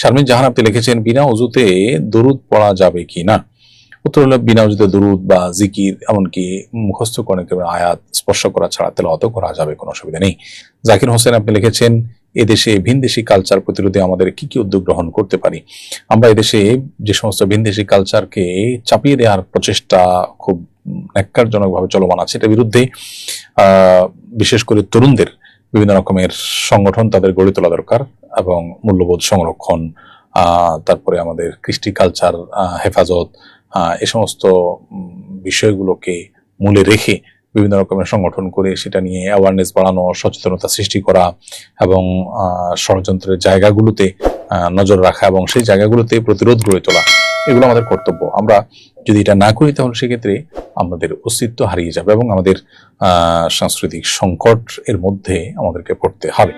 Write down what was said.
শারমিন জাহান আপনি লিখেছেন, বিনা অজুতে দরুদ পড়া যাবে কি না? উত্তর হলো, বিনা অজুতে দরুদ বা জিকির এমনকি মুখস্থ করে আয়াত স্পর্শ করা ছাড়া তেলাওয়াত করা যাবে, কোনো অসুবিধা নেই। জাকির হোসেন আপনি লিখেছেন এদেশে ভিনদেশি কালচার প্রতিরোধে আমাদের কি কি উদ্যোগ গ্রহণ করতে পারি? আমরা এদেশে যে সমস্ত ভিনদেশি কালচারকে চাপিয়ে দেওয়ার প্রচেষ্টা খুব ন্যাক্কারজনকভাবে চলমান আছে, এটার বিরুদ্ধে বিশেষ করে তরুণদের বিভিন্ন রকমের সংগঠন তাদের গড়ে তোলা দরকার। এবং মূল্যবোধ সংরক্ষণ তারপরে আমাদের কৃষ্টি কালচার হেফাজত এ সমস্ত বিষয়গুলোকে মূলে রেখে বিভিন্ন রকমের সংগঠন করে সেটা নিয়ে অ্যাওয়ারনেস বাড়ানো, সচেতনতা সৃষ্টি করা এবং ষড়যন্ত্রের জায়গাগুলোতে নজর রাখা এবং সেই জায়গাগুলোতে প্রতিরোধ গড়ে তোলা, এগুলো আমাদের কর্তব্য। আমরা যদি এটা না করি তাহলে সেক্ষেত্রে আমাদের অস্তিত্ব হারিয়ে যাবে এবং আমাদের সাংস্কৃতিক সংকট এর মধ্যে আমাদেরকে পড়তে হবে।